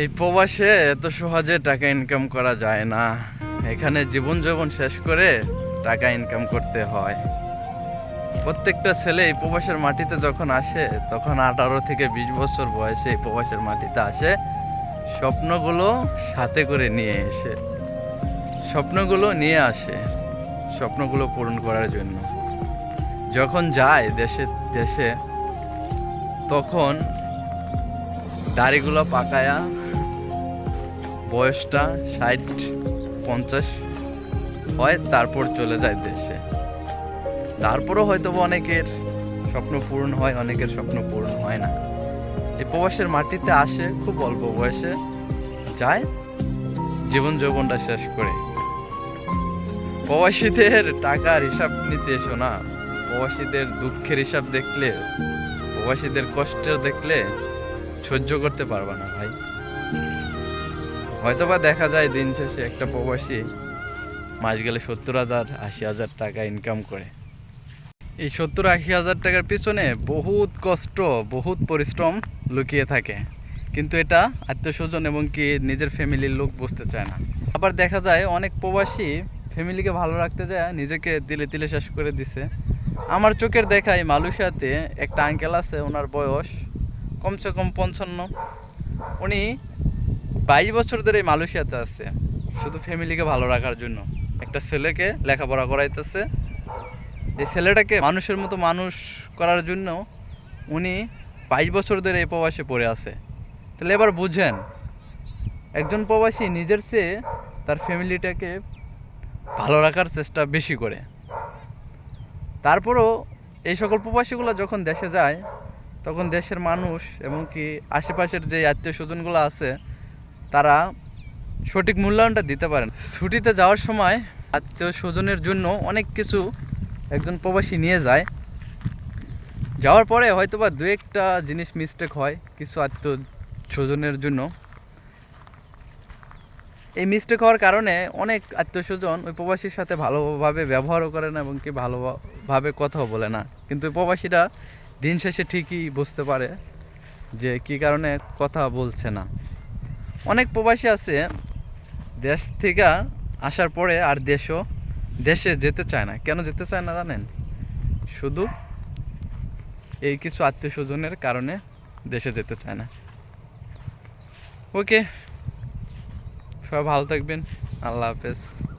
এই প্রবাসে এত সহজে টাকা ইনকাম করা যায় না। এখানে জীবন যৌবন শেষ করে টাকা ইনকাম করতে হয়। প্রত্যেকটা ছেলে এই প্রবাসের মাটিতে যখন আসে, তখন আঠারো থেকে বিশ বছর বয়সে এই প্রবাসের মাটিতে আসে। স্বপ্নগুলো সাথে করে নিয়ে এসে, স্বপ্নগুলো নিয়ে আসে, স্বপ্নগুলো পূরণ করার জন্য। যখন যায় দেশে দেশে, তখন দাড়িগুলো পাকায়া বয়সটা ষাট, পঞ্চাশ হয়, তারপর চলে যায় দেশে। তারপরও হয়তো অনেকের স্বপ্ন পূরণ হয়, অনেকের স্বপ্ন পূরণ হয় না। এই প্রবাসের মাটিতে আসে খুব অল্প বয়সে, যায় জীবন যৌবনটা শেষ করে। প্রবাসীদের টাকার হিসাব নিতে এসো না। প্রবাসীদের দুঃখের হিসাব দেখলে, প্রবাসীদের কষ্ট দেখলে সহ্য করতে পারবা না ভাই। হয়তোবা দেখা যায় দিন শেষে একটা প্রবাসী মাস গেলে সত্তর হাজার, আশি হাজার টাকা ইনকাম করে। এই সত্তর, আশি হাজার টাকার পিছনে বহুত কষ্ট, বহুত পরিশ্রম লুকিয়ে থাকে। কিন্তু এটা আত্মীয় স্বজন এবং কি নিজের ফ্যামিলির লোক বুঝতে চায় না। আবার দেখা যায় অনেক প্রবাসী ফ্যামিলিকে ভালো রাখতে যায়, নিজেকে তিলে তিলে শেষ করে দিছে। আমার চোখের দেখায় মালয়েশিয়াতে একটা আঙ্কেল আছে, ওনার বয়স কমসে কম পঞ্চান্ন। উনি বাইশ বছর ধরে মালয়েশিয়াতে আছে। শুধু ফ্যামিলিকে ভালো রাখার জন্য। একটা ছেলেকে লেখাপড়া করাইতেছে। এই ছেলেটাকে মানুষের মতো মানুষ করার জন্য উনি বাইশ বছর ধরে এই প্রবাসে পড়ে আছে। তাহলে এবার বুঝেন, একজন প্রবাসী নিজের চেয়ে তার ফ্যামিলিটাকে ভালো রাখার চেষ্টা বেশি করে। তারপরও এই সকল প্রবাসীগুলো যখন দেশে যায়, তখন দেশের মানুষ এবং কি আশেপাশের যে আত্মীয় স্বজনগুলো আছে তারা সঠিক মূল্যায়নটা দিতে পারেন। ছুটিতে যাওয়ার সময় আত্মীয় স্বজনের জন্য অনেক কিছু একজন প্রবাসী নিয়ে যায়। যাওয়ার পরে হয়তো বা দু একটা জিনিস মিস্টেক হয় কিছু আত্মীয় স্বজনের জন্য। এই মিস্টেক হওয়ার কারণে অনেক আত্মীয় স্বজন ওই প্রবাসীর সাথে ভালোভাবে ব্যবহারও করে না এবং কি ভালোভাবে কথাও বলে না। কিন্তু প্রবাসীরা দিন শেষে ঠিকই বুঝতে পারে যে কী কারণে কথা বলছে না। অনেক প্রবাসী আছে দেশ থেকে আসার পরে আর দেশও, দেশে যেতে চায় না। কেন যেতে চায় না জানেন? শুধু এই কিছু আত্মীয় স্বজনের কারণে দেশে যেতে চায় না। ওকে, সবাই ভালো থাকবেন। আল্লাহ হাফেজ।